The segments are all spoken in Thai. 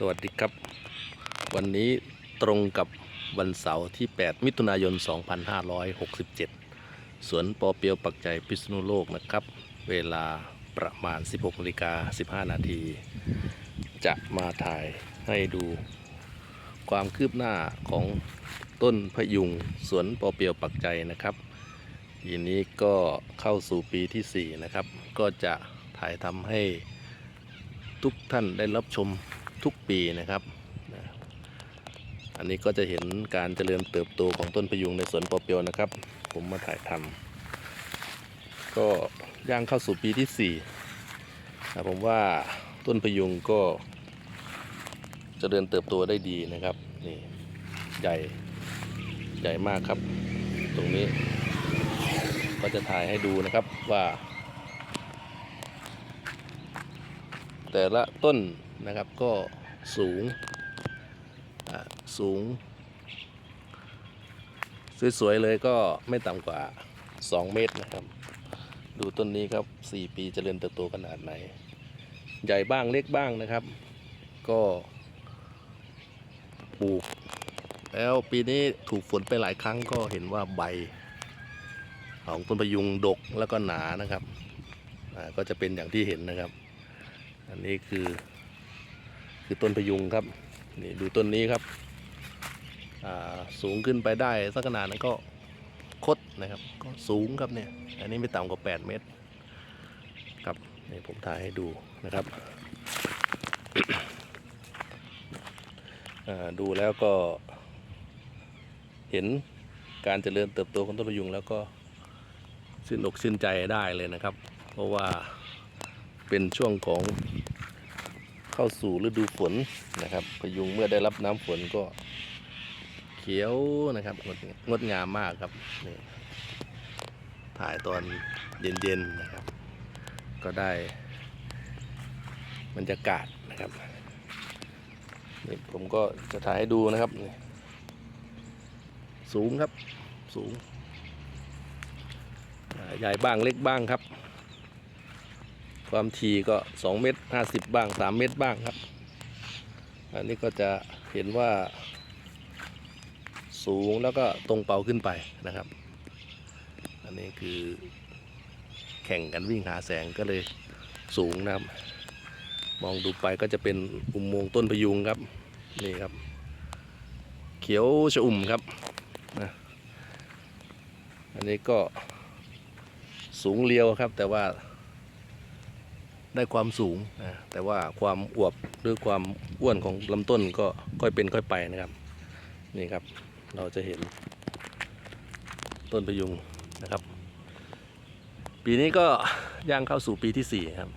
สวัสดีครับ วันนี้ตรงกับวันเสาร์ที่ 8 มิถุนายน 2567 สวนปอเปียวปักใจพิษณุโลกนะครับ เวลาประมาณ 16นาฬิกา15 นาที จะมาถ่ายให้ดูความคืบหน้าของต้นพยุงสวนปอเปียวปักใจนะครับปีนี้ก็เข้าสู่ปีที่ 4 นะครับ ก็จะถ่ายทำให้ทุกท่านได้รับชม ทุกปีนะครับ อันนี้ก็จะเห็นการเจริญเติบโตของต้นพยุงในสวนปอเปียวนะครับ ผมมาถ่ายทำก็ย่างเข้าสู่ปีที่4นะผมว่าต้นพยุงก็เจริญเติบโตได้ดีนะครับนี่ใหญ่ใหญ่มากครับ ตรงนี้ ก็จะถ่ายให้ดูนะครับว่า แต่ละต้น นะครับก็สูงสูง สวยๆเลยก็ไม่ต่ำกว่า 2 เมตรนะครับ ดูต้นนี้ครับ 4 ปีเจริญเติบโตขนาดไหน ใหญ่บ้างเล็กบ้างนะครับ ก็ปลูก แล้วปีนี้ถูกฝนไปหลายครั้งก็เห็นว่าใบ ของต้นพยุงดกแล้วก็หนานะครับก็จะเป็นอย่างที่เห็นนะครับ อันนี้คือ คือต้นพยุงครับนี่ดูต้นนี้ครับสูงขึ้นไปได้สักขนาดนั้นก็คดนะครับก็สูงครับเนี่ยอันนี้ไม่ต่ำกว่า 8 เมตรครับนี่ผมถ่ายให้ดูนะครับดูแล้วก็ เห็นการเจริญเติบโตของต้นพยุงแล้วก็ชื่นอกชื่นใจได้เลยนะครับ เพราะว่าเป็นช่วงของ เข้าสู่ฤดูฝนนะครับ พยุงเมื่อได้รับน้ำฝนก็เขียวนะครับ งดงดงามมากครับนี่ถ่ายตอนเย็นๆนะครับ ก็ได้บรรยากาศนะครับนี่ผมก็จะถ่ายให้ดูนะครับนี่สูงครับสูงใหญ่บ้างเล็กบ้างครับ ความถี่ก็2เมตร50 บ้าง 3 เมตรบ้างครับ อันนี้ก็จะเห็นว่า สูงแล้วก็ตรงเป่าขึ้นไปนะครับ อันนี้คือแข่งกันวิ่งหาแสงก็เลยสูงนะครับ มองดูไปก็จะเป็นอุโมงค์ต้นพยุงครับ นี่ครับ เขียวชอุ่มครับนะอันนี้ก็สูงเรียวครับแต่ว่า ได้ความสูงนะแต่ว่าความอวบหรือความอ้วนของลำต้นก็ค่อยเป็นค่อยไปนะครับ นี่ครับเราจะเห็นต้นพยุงนะครับ ปีนี้ก็ย่างเข้าสู่ปีที่4ครับ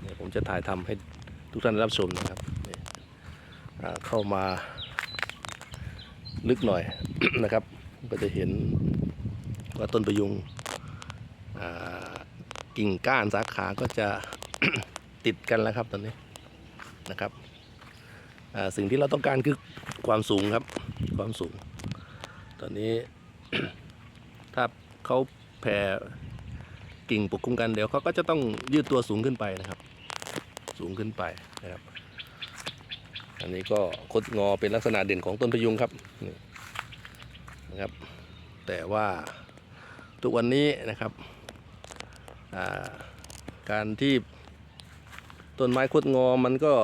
เนี่ยผมจะถ่ายทำให้ทุกท่านรับชมนะครับเข้ามาลึกหน่อยนะครับ ก็จะเห็นว่าต้นพยุงกิ่งก้านสาขาก็จะ ติดกันแล้วครับตอนนี้นะครับสิ่งที่เราต้องการคือความสูงครับ ความสูง ตอนนี้ถ้าเขาแผ่กิ่งปกคลุมกันเดี๋ยวเขาก็จะต้องยืดตัวสูงขึ้นไปนะครับ สูงขึ้นไปนะครับ อันนี้ก็คดงอเป็นลักษณะเด่นของต้นพยุงครับนี่นะครับ แต่ว่าทุกวันนี้นะครับการที่ ต้นไม้คดงอมันก็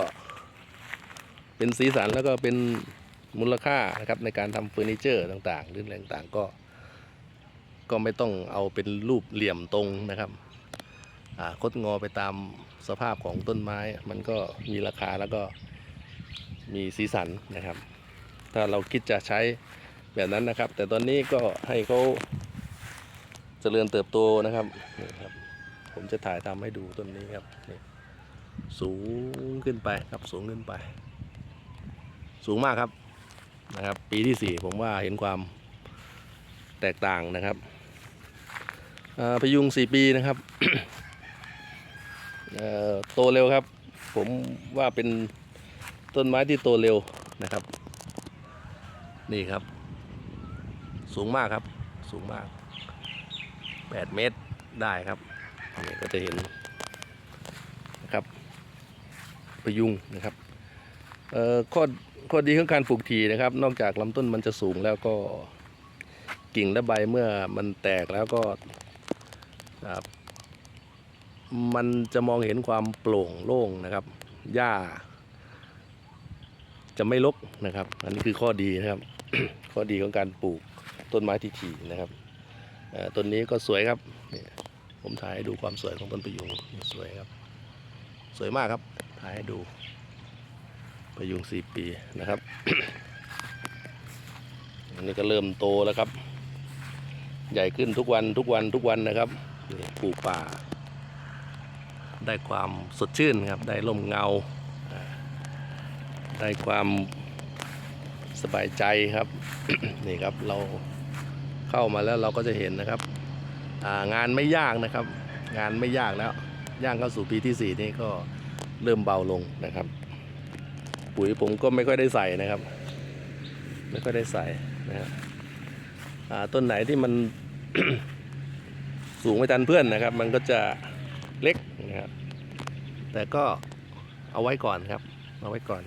เป็นสีสันแล้วก็เป็นมูลค่านะครับในการทำเฟอร์นิเจอร์ต่างๆหรืออะไรต่างๆก็ ก็ไม่ต้องเอาเป็นรูปเหลี่ยมตรงนะครับคดงอไปตามสภาพของต้นไม้ มันก็มีราคาแล้วก็มีสีสันนะครับ ถ้าเราคิดจะใช้แบบนั้นนะครับ แต่ตอนนี้ก็ให้เขาเจริญเติบโตนะครับนี่ครับ ผมจะถ่ายทำให้ดูต้นนี้ครับนี่ สูงขึ้นไปครับสูงขึ้นไป สูงมากครับนะครับ ปีที่สี่ผมว่าเห็นความแตกต่างนะครับพยุงสี่ปีนะครับโตเร็วครับ ผมว่าเป็นต้นไม้ที่โตเร็วนะครับ นี่ครับ สูงมากครับ สูงมาก 8 เมตรได้ครับนี่ก็จะเห็นนะครับ พยุงนะครับข้อข้อดีของการปลูกถี่นะครับ นอกจากลำต้นมันจะสูงแล้วก็กิ่งและใบเมื่อมันแตกแล้วก็มันจะมองเห็นความโปร่งโล่งนะครับ หญ้า จะไม่รกนะครับ อันนี้คือข้อดีนะครับ ข้อดีของการปลูกต้นไม้ที่ถี่นะครับต้นนี้ก็สวยครับ ผมถ่ายให้ดูความสวยของต้นประยุงสวยครับ สวยมากครับ ถ่ายให้ดูประยุงสี่ปีนะครับ อันนี้ก็เริ่มโตแล้วครับ ใหญ่ขึ้นทุกวันทุกวันทุกวันนะครับปลูกป่า ได้ความสดชื่นครับ ได้ร่มเงา ได้ความสบายใจครับ นี่ครับเราเข้ามาแล้วเราก็จะเห็นนะครับงานไม่ยากนะครับ งานไม่ยากแล้ว ย่างเข้าสู่ปีที่สี่นี่ก็ เริ่มเบาลงนะครับ ปุ๋ยผมก็ไม่ค่อยได้ใส่นะครับ ไม่ค่อยได้ใส่นะฮะอ่าต้นไหนที่มันสูงไม่ทันเพื่อนนะครับ มันก็จะเล็กนะครับ แต่ก็เอาไว้ก่อนครับ เอาไว้ก่อน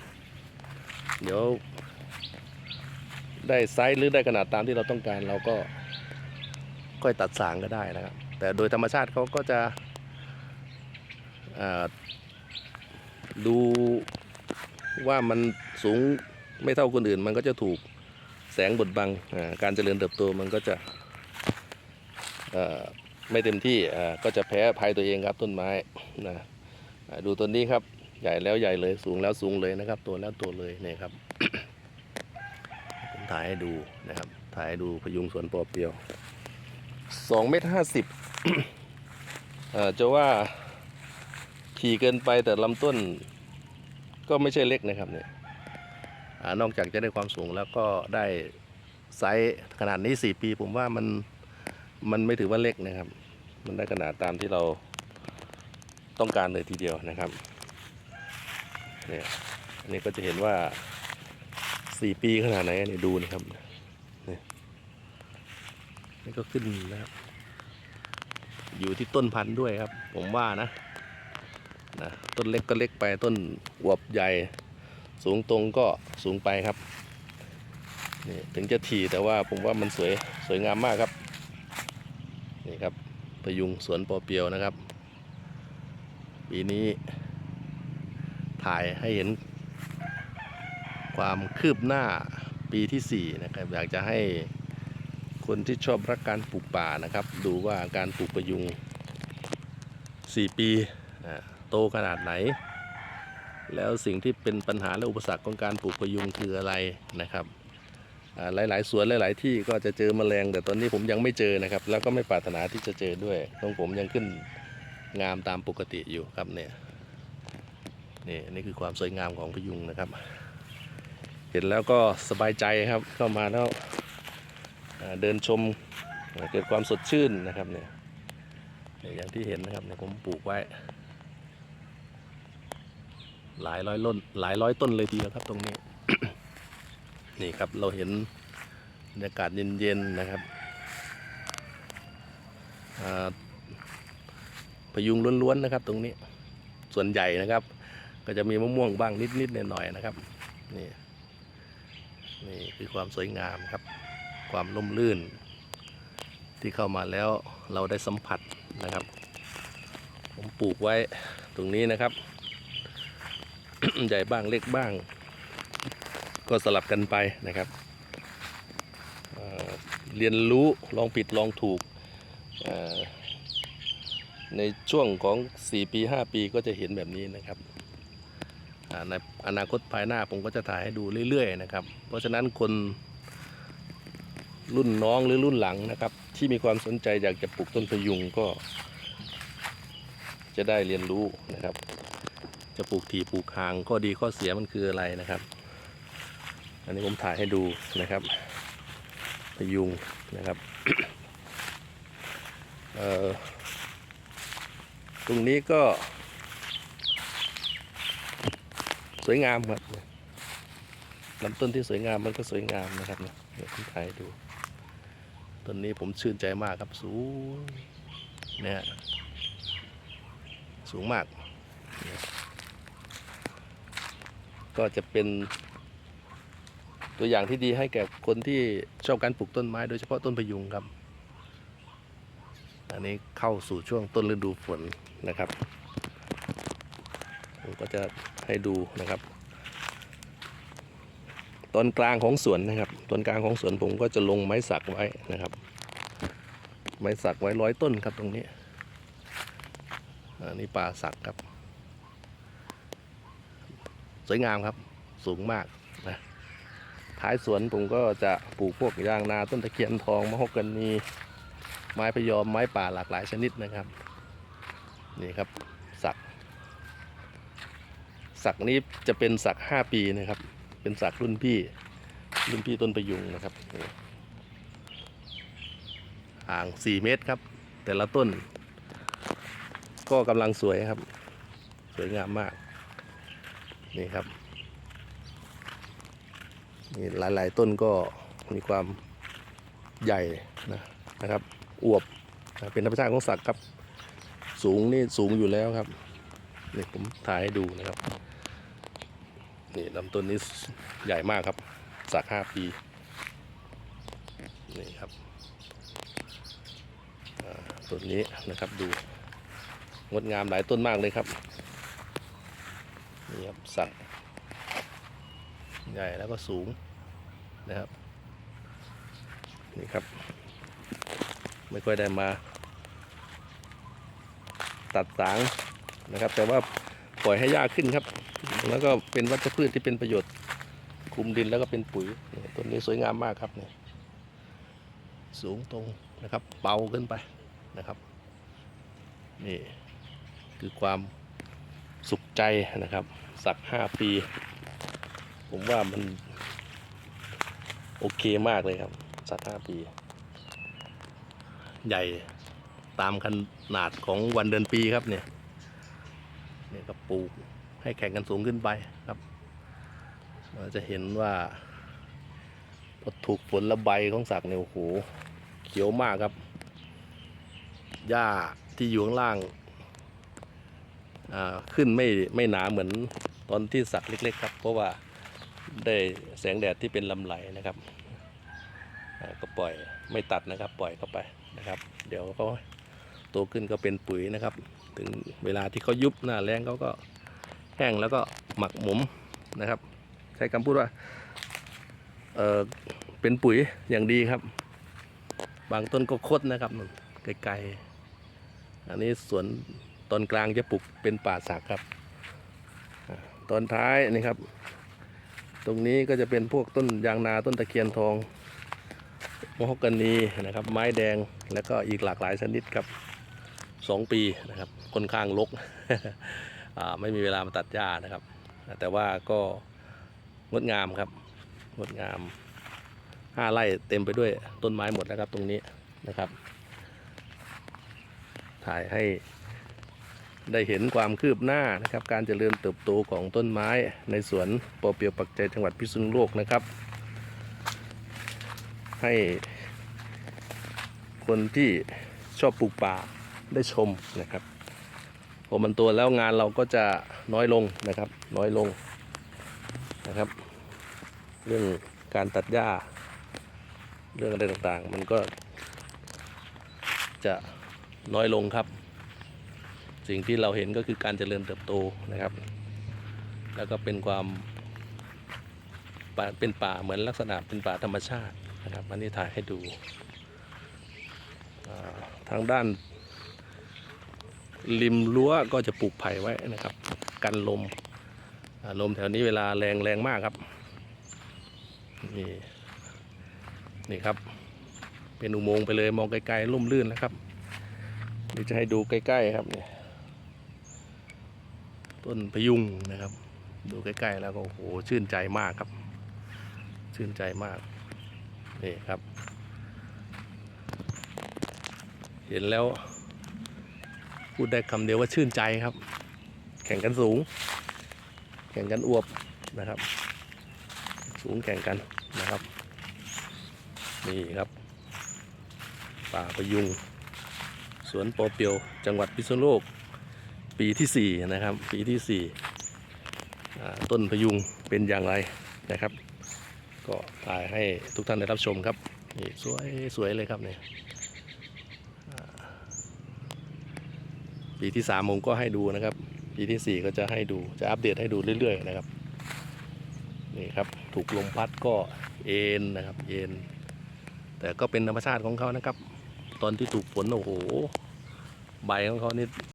เดี๋ยว ได้ไซส์หรือได้ขนาดตามที่เราต้องการเราก็ค่อยตัดสางก็ได้นะครับ แต่โดยธรรมชาติเขาก็จะอ่า ดูว่ามันสูงไม่เท่าคนอื่น มันก็จะถูกแสงบดบัง การเจริญเติบโตมันก็จะไม่เต็มที่ก็จะแพ้ภัยตัวเองครับต้นไม้นะดูต้นนี้ครับใหญ่แล้วใหญ่เลยสูงแล้วสูงเลยนะครับ ตัวแล้วตัวเลยเนี่ยครับผมถ่ายให้ดูนะครับถ่ายให้ดูพยุงสวนปอเปียวสองเมตรห้าสิบจะว่า ขี่เกินไปแต่ลำต้นก็ไม่ใช่เล็กนะครับเนี่ยอนอกจากจะได้ความสูงแล้วก็ได้ไซส์ขนาดนี้ 4 ปี ผมว่ามันมันไม่ถือว่าเล็กนะครับ มันได้ขนาดตามที่เราต้องการเลยทีเดียวนะครับเนี่ยอันนี้ก็จะเห็นว่า 4 ปีขนาดไหนเนี่ยดูนะครับนี่นี่ก็ขึ้นนะครับอยู่ที่ต้นพันธุ์ด้วยครับ ผมว่านะ นะต้นเล็กก็เล็กไปต้นอวบใหญ่ สูงตรงก็สูงไปครับนี่ถึงจะถี่แต่ว่าผมว่ามันสวยสวยงามมากครับนี่ครับพยุงสวนปอเปียวนะครับปีนี้ถ่ายให้เห็นความคืบหน้าปีที่ 4 นะครับ อยากจะให้คนที่ชอบรักการปลูกป่านะครับ ดูว่าการปลูกประยุง 4 ปีอ่า โตขนาดไหน แล้วสิ่งที่เป็นปัญหาและอุปสรรคของการปลูกประยุงคืออะไรนะครับหลายๆสวนหลาย ๆ ที่ก็จะเจอแมลง แต่ตอนนี้ผมยังไม่เจอนะครับ แล้วก็ไม่ปรารถนาที่จะเจอด้วยของผมยังขึ้นงามตามปกติอยู่ครับเนี่ยนี่นี่คือความสวยงามของพยุงนะครับ เห็นแล้วก็สบายใจครับเข้ามาแล้วเดินชมเกิดความสดชื่นนะครับเนี่ยเนี่ยอย่างที่เห็นนะครับเนี่ยผมปลูกไว้ หลายร้อยต้นหลายร้อยต้นเลยทีเดียวครับตรงนี้ นี่ครับเราเห็นบรรยากาศเย็นๆนะครับอ่าพยุงล้วนๆนะครับ ตรงนี้ ส่วนใหญ่นะครับ ก็จะมีมะม่วงบ้างนิดๆหน่อยๆนะครับนี่นี่คือความสวยงามครับ ความร่มรื่น ที่เข้ามาแล้วเราได้สัมผัสนะครับ ผมปลูกไว้ตรงนี้นะครับ ใหญ่บ้างเล็กบ้าง ก็สลับกันไปนะครับเรียนรู้ลองผิดลองถูก ในช่วงของ 4 ปี 5 ปีก็จะเห็นแบบนี้นะครับในอนาคตภายหน้าผมก็จะถ่ายให้ดูเรื่อย ๆ นะครับ เพราะฉะนั้นคนรุ่นน้องหรือรุ่นหลังนะครับ ที่มีความสนใจอยากจะปลูกต้นพยุงก็จะได้เรียนรู้นะครับ จะปลูกถี่ปลูกห่างข้อดีข้อเสียมันคืออะไรนะครับ อันนี้ผมถ่ายให้ดูนะครับพยุงนะครับตรงนี้ก็ สวยงามครับลำต้นที่สวยงามมันก็สวยงามนะครับเนี่ยเดี๋ยวผมถ่ายดูต้นนี้ผมชื่นใจมากครับสูงเนี่ยสูงมาก ก็จะเป็นตัวอย่างที่ดีให้แก่คนที่ชอบการปลูกต้นไม้ โดยเฉพาะต้นพยุงครับ อันนี้เข้าสู่ช่วงต้นฤดูฝนนะครับผมก็จะให้ดูนะครับ ตอนกลางของสวนนะครับตอนกลางของสวนผมก็จะลงไม้สักไว้นะครับ ไม้สักไว้ร้อยต้นครับตรงนี้อันนี้ป่าสักครับ สวยงามครับ สูงมากนะท้ายสวนผมก็จะปลูกพวกยางนาต้นตะเคียนทองมะฮอกกานีไม้พยอมไม้ป่าหลากหลายชนิดนะครับ นี่ครับสัก สักนี้จะเป็นสักห้าปีนะครับ เป็นสักรุ่นพี่ รุ่นพี่ต้นประยุงนะครับห่างสี่เมตรครับ แต่ละต้น ก็กำลังสวยครับ สวยงามมาก นี่ครับนี่หลาย ๆ ต้นก็มีความใหญ่นะนะครับ อวบนะเป็นธรรมชาติของสักครับ สูงนี่สูงอยู่แล้วครับนี่ผมถ่ายให้ดูนะครับ นี่ลำต้นนี้ใหญ่มากครับ สักห้าปีนี่ครับต้นนี้นะครับดูงดงามหลายต้นมากเลยครับ นี่ครับสักใหญ่แล้วก็สูงนะครับ นี่ครับ ไม่ค่อยได้มา ตัดสางนะครับ แต่ว่าปล่อยให้หญ้าขึ้นครับ แล้วก็เป็นวัชพืชที่เป็นประโยชน์คุมดินแล้วก็เป็นปุ๋ยต้นนี้สวยงามมากครับเนี่ยสูงตรงนะครับเบาขึ้นไปนะครับ นี่คือความ ใจนะครับ สักห้าปี ผมว่ามัน โอเคมากเลยครับ สักห้าปี ใหญ่ตามขนาดของวันเดือนปีครับเนี่ยเนี่ยก็ปลูกให้แข่งกันสูงขึ้นไปครับ เราจะเห็นว่าพอถูกฝนละใบของสักเนี่ยโอ้โหเขียวมากครับหญ้าที่อยู่ข้างล่าง ขึ้นไม่ไม่หนาเหมือนตอนที่สักเล็ก ๆ ครับ เพราะว่าได้แสงแดดที่เป็นลำไหลนะครับก็ปล่อยไม่ตัดนะครับ ปล่อยเข้าไปนะครับ เดี๋ยวเขาโตขึ้นก็เป็นปุ๋ยนะครับ ถึงเวลาที่เขายุบหน้าแรงเขาก็แห้งแล้วก็หมักหมมนะครับ ใช้คำพูดว่าเออเป็นปุ๋ยอย่างดีครับ บางต้นก็คดนะครับไกลๆอันนี้สวน ตอนกลางจะปลูกเป็นป่าสักครับ ตอนท้ายนี่ครับ ตรงนี้ก็จะเป็นพวกต้นยางนาต้นตะเคียนทองมะฮอกกานีนะครับ ไม้แดงแล้วก็อีกหลากหลายชนิดครับสองปีนะครับค่อนข้างรกไม่มีเวลามาตัดหญ้านะครับ แต่ว่าก็งดงามครับงดงามห้าไร่เต็มไปด้วยต้นไม้หมดนะครับตรงนี้นะครับ ถ่ายให้ ได้เห็นความคืบหน้านะครับ การเจริญเติบโตของต้นไม้ในสวนปอเปียวปักใจจังหวัดพิษณุโลกนะครับ ให้คนที่ชอบปลูกป่าได้ชมนะครับพอมันตัวแล้วงานเราก็จะน้อยลงนะครับ น้อยลงนะครับ เรื่องการตัดหญ้า เรื่องอะไรต่างๆ มันก็จะน้อยลงครับ สิ่งที่เราเห็นก็คือการเจริญเติบโตนะครับ แล้วก็เป็นความป่าเป็นป่าเหมือนลักษณะเป็นป่าธรรมชาตินะครับอันนี้ถ่ายให้ดูทางด้าน ริมรั้วก็จะปลูกไผ่ไว้นะครับ กันลมลมแถวนี้เวลาแรงแรงมากครับนี่นี่ครับ เป็นอุโมงค์ไปเลยมองไกลๆร่มรื่นนะครับนี่จะให้ดูใกล้ ๆ ครับเนี่ย ต้นพยุงนะครับ ดูใกล้ๆแล้วก็โอ้โหชื่นใจมากครับ ชื่นใจมากนี่ครับ เห็นแล้ว พูดได้คำเดียวว่าชื่นใจครับ แข่งกันสูง แข่งกันอวบนะครับ สูงแข่งกันนะครับ นี่ครับ ป่าประยุง สวนปอเปียว จังหวัดพิษณุโลก ปีที่สี่นะครับ ปีที่สี่ต้นพยุงเป็นอย่างไรนะครับ ก็ถ่ายให้ทุกท่านได้รับชมครับนี่สวยสวยเลยครับเนี่ยปีที่สามผมก็ให้ดูนะครับ ปีที่สี่ก็จะให้ดูจะอัปเดตให้ดูเรื่อย ๆ นะครับนี่ครับถูกลมพัดก็เอ็นนะครับเอ็นแต่ก็เป็นธรรมชาติของเขานะครับ ตอนที่ถูกฝนโอ้โห ใบของเขานี่